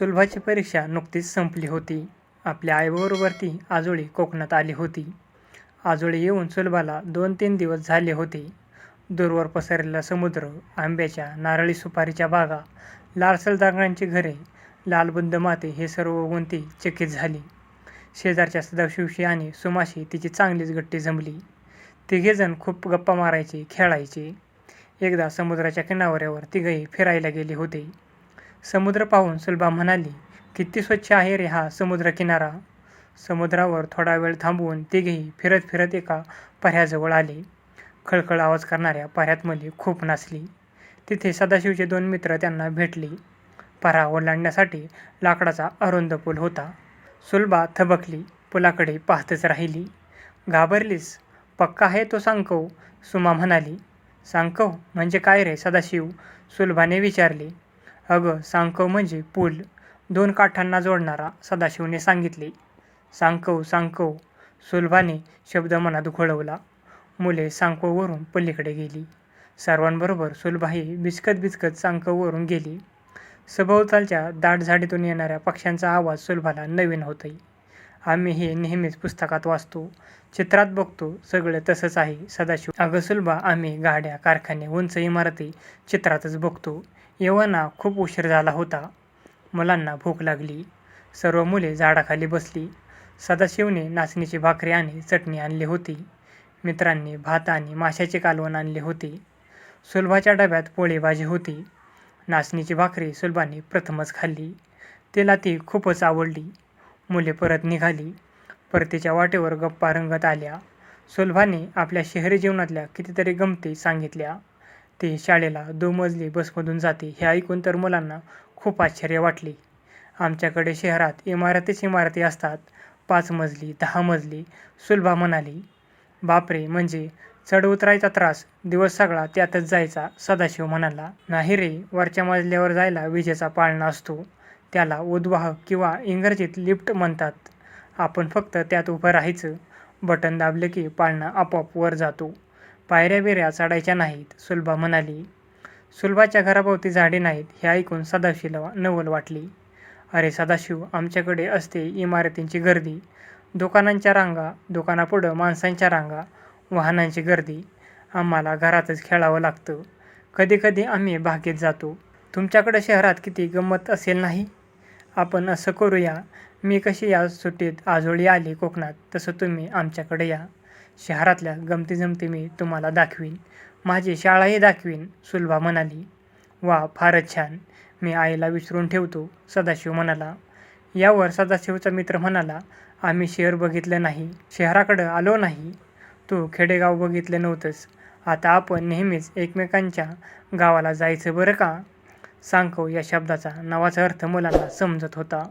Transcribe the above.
सुलभाची परीक्षा नुकतीच संपली होती. आपल्या आईबरोबर ती आजोळी कोकणात आली होती. आजोळी येऊन सुलभाला दोन तीन दिवस झाले होते. दूरवर पसरलेला समुद्र, आंब्याच्या, नारळी सुपारीच्या बागा, लालसल डांगराची घरे, लालबुंद माते हे सर्व बघून ती चकित झाली. शेजारच्या सदाशिवशी आणि सुमाशी तिची चांगलीच गट्टी जमली. तिघेजण खूप गप्पा मारायचे, खेळायचे. एकदा समुद्राच्या किनाऱ्यावर तिघंही फिरायला गेले होते. समुद्र पाहून सुलभा म्हणाली, किती स्वच्छ आहे रे हा समुद्रकिनारा. समुद्रावर थोडा वेळ थांबवून तिघेही फिरत फिरत एका पऱ्याजवळ आले. खळखळ आवाज करणाऱ्या पऱ्यात मुली खूप नाचली. तिथे सदाशिवचे दोन मित्र त्यांना भेटले. परा ओलांडण्यासाठी लाकडाचा अरुंद पूल होता. सुलभा थबकली. पुलाकडे पाहतच राहिली. घाबरलीस? पक्का आहे तो सांकव? सुमा म्हणाली. सांकव म्हणजे काय रे सदाशिव? सुलभाने विचारले. अगं सांकव म्हणजे पूल, दोन काठांना जोडणारा, सदाशिवने सांगितले. सांकव सांकव, सुलभाने शब्द मनात घोळवला. मुले सांकववरून पलीकडे गेली. सर्वांबरोबर सुलभाही बिचकत बिचकत सांकववरून गेली. सभोवतालच्या दाट झाडीतून येणाऱ्या पक्ष्यांचा आवाज सुलभाला नवीन होतही आम्ही हे नेहमीच पुस्तकात वाचतो, चित्रात बघतो सगळं तसंच आहे सदाशिव. अगं सुलभा आम्ही गाड्या, कारखाने, उंच इमारती चित्रातच बघतो. येवाना खूप उशीर झाला होता. मुलांना भूक लागली. सर्व मुले झाडाखाली बसली. सदाशिवने नाचणीची भाकरी आणि चटणी आणली होती. मित्रांनी भात आणि माशाचे कालवण आणले होते. सुलभाच्या डब्यात पोळी भाजी होती. नाचणीची भाकरी सुलभाने प्रथमच खाल्ली. तिला ती खूपच आवडली. मुले परत निघाली. परतीच्या वाटेवर गप्पा रंगत आल्या. सुलभाने आपल्या शहरी जीवनातल्या कितीतरी गमती सांगितल्या. ते शाळेला दोमजली बसमधून जाते हे ऐकून तर मुलांना खूप आश्चर्य वाटले. आमच्याकडे शहरात इमारतीच इमारती असतात, पाच मजली, दहा मजली. सुलभा म्हणाली. बापरे म्हणजे चढ उतरायचा त्रास, दिवस सगळा त्यातच जायचा सदाशिव म्हणाला. नाही रे, वरच्या मजल्यावर जायला विजेचा पाळणा असतो. त्याला उद्वाह किंवा इंग्रजीत लिफ्ट म्हणतात. आपण फक्त त्यात उभं राहायचं. बटन दाबलं की पाळणा आपोआप वर जातो. पायऱ्या बिऱ्या चढायच्या नाहीत, सुलभा म्हणाली. सुलभाच्या घराभोवती झाडे नाहीत हे ऐकून सदाशिवला नवल वाटली. अरे सदाशिव, आमच्याकडे असते इमारतींची गर्दी, दुकानांच्या रांगा, दुकानापुढं माणसांच्या रांगा, वाहनांची गर्दी. आम्हाला घरातच खेळावं लागतं. कधीकधी आम्ही बागेत जातो. तुमच्याकडं शहरात किती गंमत असेल नाही? आपण असं करूया, मी कशी या सुट्टीत आजोळी आली कोकणात तसं तुम्ही आमच्याकडे या. शहरातल्या गमतीजमती मी तुम्हाला दाखवीन. माझी शाळाही दाखवीन, सुलभा म्हणाली. वा फारच छान. मी आईला विसरून ठेवतो, सदाशिव म्हणाला. यावर सदाशिवचा मित्र म्हणाला, आम्ही शहर बघितलं नाही, शहराकडं आलो नाही. तू खेडेगाव बघितलं नव्हतंस. आता आपण नेहमीच एकमेकांच्या गावाला जायचं बरं का. सांकव या शब्दाचा नावाचा अर्थ मुलांना समजत होता.